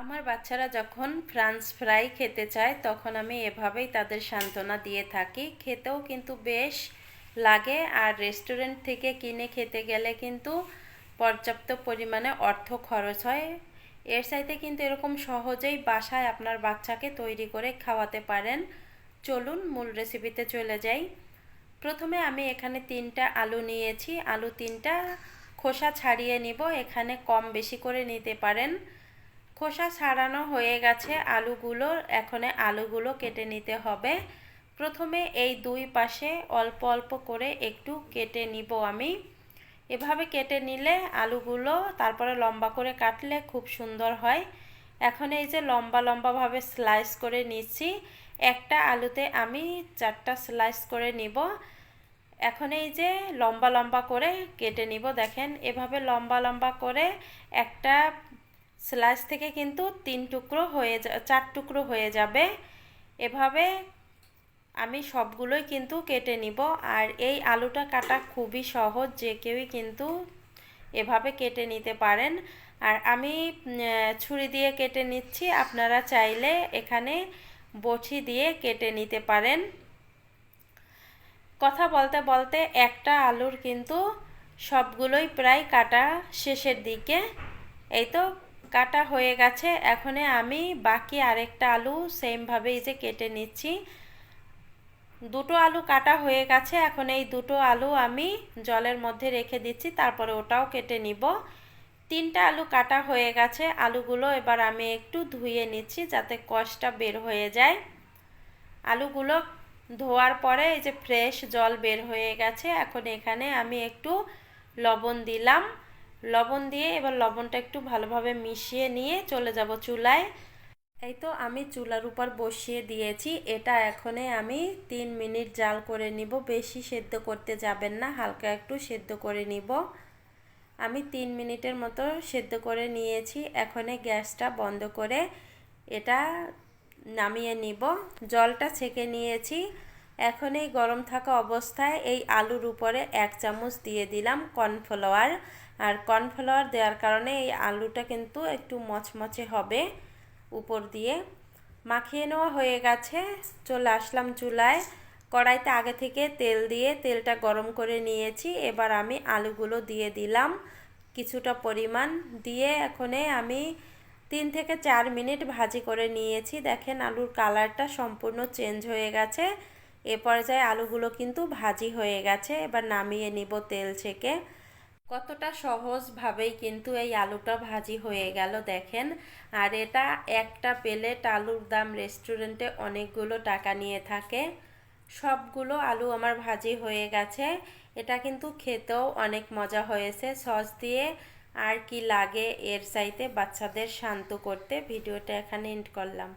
আমার বাচ্চারা যখন ফ্রান্স ফ্রাই খেতে চায়, তখন আমি এভাবেই তাদের সান্ত্বনা দিয়ে থাকি। খেতেও কিন্তু বেশ লাগে আর রেস্টুরেন্ট থেকে কিনে খেতে গেলে কিন্তু পর্যাপ্ত পরিমাণে অর্থ খরচ হয়। এর সাথে কিন্তু এরকম সহজেই বাসায় আপনার বাচ্চাকে তৈরি করে খাওয়াতে পারেন। চলুন মূল রেসিপিতে চলে যাই। প্রথমে আমি এখানে তিনটা আলু নিয়েছি। আলু তিনটা খোসা ছাড়িয়ে নিব। এখানে কম বেশি করে নিতে পারেন। খোসা ছাড়ানো হয়ে গেছে আলুগুলো। এখন আলুগুলো কেটে নিতে হবে। প্রথমে এই দুই পাশে অল্প অল্প করে একটু কেটে নিব আমি। এভাবে কেটে নিলে আলুগুলো তারপরে লম্বা করে কাটলে খুব সুন্দর হয়। এখন এই যে লম্বা লম্বাভাবে স্লাইস করে নিচ্ছি, একটা আলুতে আমি চারটা স্লাইস করে নিব। এখন এই যে লম্বা লম্বা করে কেটে নিব, দেখেন। এভাবে লম্বা লম্বা করে একটা স্লাইস থেকে কিন্তু তিন টুকরো হয়ে যা, চার টুকরো হয়ে যাবে। এভাবে আমি সবগুলোই কিন্তু কেটে নিব। আর এই আলুটা কাটা খুবই সহজ, যে কেউই কিন্তু এভাবে কেটে নিতে পারেন। আর আমি ছুরি দিয়ে কেটে নিচ্ছি। আপনারা চাইলে এখানে বটি দিয়ে কেটে নিতে পারেন। কথা বলতে বলতে একটা আলুর কিন্তু সবগুলোই প্রায় কাটা শেষের দিকে। এই তো কাটা হয়ে গেছে। এখন আমি বাকি আরেকটা আলু সেমভাবেই যে কেটে নিচ্ছি। দুটো আলু কাটা হয়ে গেছে। এখন এই দুটো আলু আমি জলের মধ্যে রেখে দিচ্ছি, তারপরে ওটাও কেটে নিব। তিনটা আলু কাটা হয়ে গেছে। আলুগুলো এবার আমি একটু ধুয়ে নিচ্ছি যাতে কষটা বের হয়ে যায়। আলুগুলো ধোয়ার পরে এই যে ফ্রেশ জল বের হয়ে গেছে। এখন এখানে আমি একটু লবণ দিলাম। লবণ দিয়ে এবার লবণটা একটু ভালোভাবে মিশিয়ে নিয়ে চলে যাব চুলায়। এই তো আমি চুলার উপর বসিয়ে দিয়েছি। এটা এখনে আমি তিন মিনিট জাল করে নিব। বেশি সেদ্ধ করতে যাবেন না, হালকা একটু সেদ্ধ করে নিব। আমি তিন মিনিটের মতো সেদ্ধ করে নিয়েছি। এখনে গ্যাসটা বন্ধ করে এটা নামিয়ে নিব। জলটা ছেঁকে নিয়েছি। এখন এই গরম থাকা অবস্থায় এই আলুর উপরে এক চামচ দিয়ে দিলাম কর্নফ্লাওয়ার। আর কর্নফ্লাওয়ার দেওয়ার কারণে এই আলুটা কিন্তু একটু মচমচে হবে উপর দিয়ে। মাখিয়ে নেওয়া হয়ে গেছে, চলে আসলাম চুলায়। কড়াইতে আগে থেকে তেল দিয়ে তেলটা গরম করে নিয়েছি, এবার আমি আলুগুলো দিয়ে দিলাম কিছুটা পরিমাণ। দিয়ে এখনে আমি তিন থেকে চার মিনিট ভাজি করে নিয়েছি। দেখেন আলুর কালারটা সম্পূর্ণ চেঞ্জ হয়ে গেছে। এ পর্যায়ে আলুগুলো কিন্তু ভাজি হয়ে গেছে। এবার নামিয়ে নিব তেল থেকে কতটা সহজভাবেই কিন্তু এই আলুটা ভাজি হয়ে গেল দেখেন। আর এটা একটা প্লেট আলুর দাম রেস্টুরেন্টে অনেকগুলো টাকা নিয়ে থাকে। সবগুলো আলু আমার ভাজি হয়ে গেছে। এটা কিন্তু খেতেও অনেক মজা হয়েছে। সস দিয়ে আর কি লাগে এর চাইতে বাচ্চাদের শান্ত করতে। ভিডিওটা এখানে এন্ড করলাম।